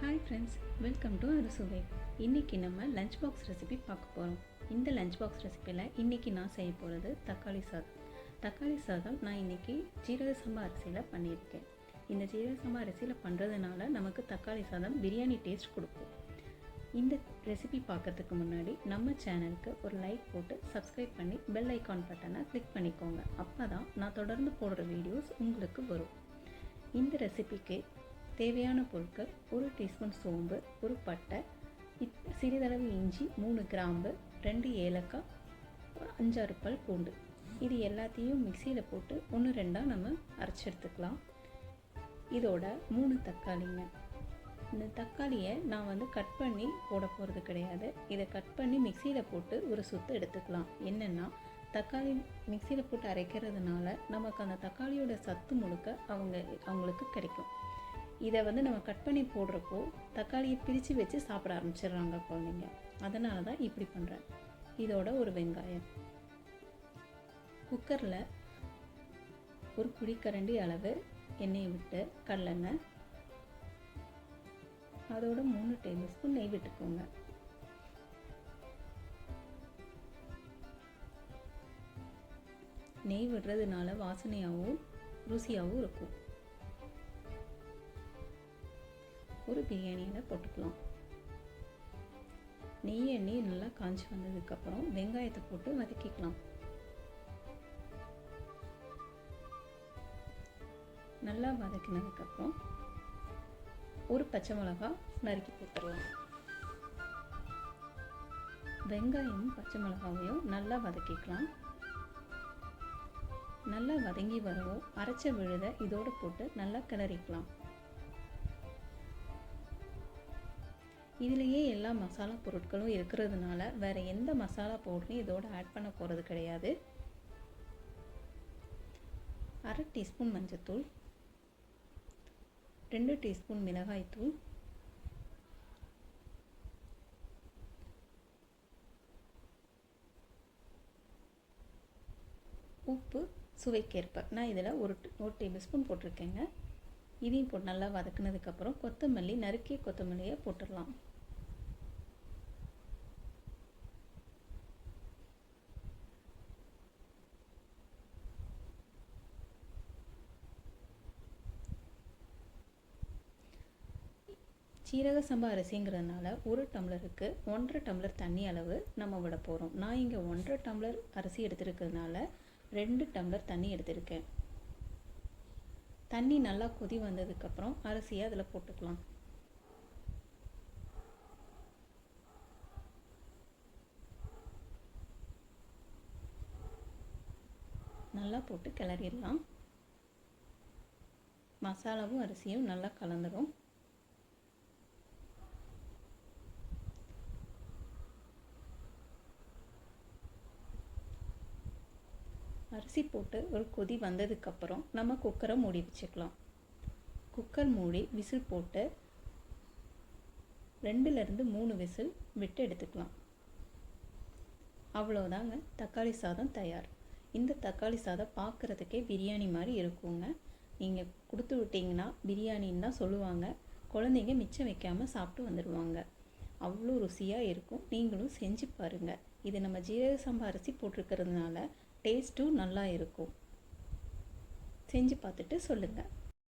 Hi friends welcome to அறுசுவை இன்றைக்கி நம்ம லஞ்ச் பாக்ஸ் ரெசிபி பார்க்க போகிறோம் இந்த லஞ்ச் பாக்ஸ் ரெசிப்பியில் இன்றைக்கி நான் செய்ய போகிறது தக்காளி சாதம். தக்காளி சாதம் நான் இன்றைக்கி ஜீரக சம்பா அரிசியில் பண்ணியிருக்கேன். இந்த ஜீரக சம்பா அரிசியில் பண்ணுறதுனால நமக்கு தக்காளி சாதம் பிரியாணி டேஸ்ட் கொடுக்கும். இந்த ரெசிபி பார்க்கறதுக்கு முன்னாடி நம்ம சேனலுக்கு ஒரு லைக் போட்டு சப்ஸ்கிரைப் பண்ணி பெல் ஐக்கான் பட்டனை கிளிக் பண்ணிக்கோங்க. அப்போ தான் நான் தொடர்ந்து போடுற வீடியோஸ் உங்களுக்கு வரும். இந்த ரெசிபிக்கு தேவையான பொருட்கள் ஒரு டீஸ்பூன் சோம்பு ஒரு பட்டை சிறிதளவு இஞ்சி மூணு கிராம்பு ரெண்டு ஏலக்காய் ஒரு அஞ்சாறு பல் பூண்டு. இது எல்லாத்தையும் மிக்சியில் போட்டு ஒன்று ரெண்டாக நம்ம அரைச்சி எடுத்துக்கலாம். இதோட மூணு தக்காளிங்க. இந்த தக்காளியை நான் வந்து கட் பண்ணி போட போகிறது கிடையாது. இதை கட் பண்ணி மிக்சியில் போட்டு ஒரு சுத்து எடுத்துக்கலாம். என்னென்னா தக்காளி மிக்சியில் போட்டு அரைக்கிறதுனால நமக்கு அந்த தக்காளியோட சத்து முழுக்க அவங்க அவங்களுக்கு கிடைக்கும். இதை வந்து நம்ம கட் பண்ணி போடுறப்போ தக்காளியை பிரித்து வச்சு சாப்பிட ஆரம்பிச்சிடுறாங்க குழந்தைங்க. அதனால தான் இப்படி பண்ணுறேன் இதோட ஒரு வெங்காயம். குக்கரில் ஒரு குழிக்கரண்டி அளவு எண்ணெயை விட்டு கடலெண்ணெய். அதோட மூணு டேபிள் ஸ்பூன் நெய் விட்டுக்கோங்க. நெய் விடுறதுனால வாசனையாகவும் ருசியாகவும் இருக்கும். ஒரு பிரியாணியில் போட்டுக்கலாம். நெய் எண்ணெய் நல்லா காஞ்சி வந்ததுக்கப்புறம் வெங்காயத்தை போட்டு வதக்கிக்கலாம். நல்லா வதக்கினதுக்கப்புறம் ஒரு பச்சை மிளகா நறுக்கி போட்டுடலாம். வெங்காயமும் பச்சை மிளகாவையும் நல்லா வதக்கிக்கலாம். நல்லா வதங்கி வரவும் அரைச்ச விழுத இதோடு போட்டு நல்லா கிளறிக்கலாம். இதுலேயே எல்லா மசாலா பொருட்களும் இருக்கிறதுனால வேறு எந்த மசாலா பவுடரையும் இதோடு ஆட் பண்ண போகிறது கிடையாது. அரை டீஸ்பூன் மஞ்சத்தூள் ரெண்டு டீஸ்பூன் மிளகாய்த்தூள் உப்பு சுவைக்கேற்ப. நான் இதில் ஒரு ஒரு டேபிள் ஸ்பூன் போட்டிருக்கேங்க. இதையும் போட்டு நல்லா வதக்குனதுக்கப்புறம் கொத்தமல்லி நறுக்கிய கொத்தமல்லியை போட்டுடலாம். சீரக சம்பா அரிசிங்கிறதுனால ஒரு டம்ளருக்கு ஒன்றரை டம்ளர் தண்ணி அளவு நம்ம விட போகிறோம் நான் இங்கே ஒன்றரை டம்ளர் அரிசி எடுத்திருக்கிறதுனால ரெண்டு டம்ளர் தண்ணி எடுத்திருக்கேன். தண்ணி நல்லா கொதி வந்ததுக்கப்புறம் அரிசியை அதில் போட்டுக்கலாம். நல்லா போட்டு கிளறிடலாம். மசாலாவும் அரிசியும் நல்லா கலந்துடும் அரிசி போட்டு ஒரு கொதி வந்ததுக்கப்புறம் நம்ம குக்கரை மூடி வச்சுக்கலாம். குக்கர் மூடி விசில் போட்டு ரெண்டுலேருந்து மூணு விசில் விட்டு எடுத்துக்கலாம். அவ்வளோதாங்க தக்காளி சாதம் தயார். இந்த தக்காளி சாதம் பார்க்குறதுக்கே பிரியாணி மாதிரி இருக்குங்க. நீங்கள் கொடுத்து விட்டிங்கன்னா பிரியாணின்னு தான் சொல்லுவாங்க. குழந்தைங்க மிச்சம் வைக்காமல் சாப்பிட்டு வந்துடுவாங்க அவ்வளோ ருசியாக இருக்கும். நீங்களும் செஞ்சு பாருங்கள் இது நம்ம ஜீரக சம்பா அரிசி போட்டிருக்கிறதுனால டேஸ்ட்டும் நல்லா இருக்கும். செஞ்சு பார்த்துட்டு சொல்லுங்கள்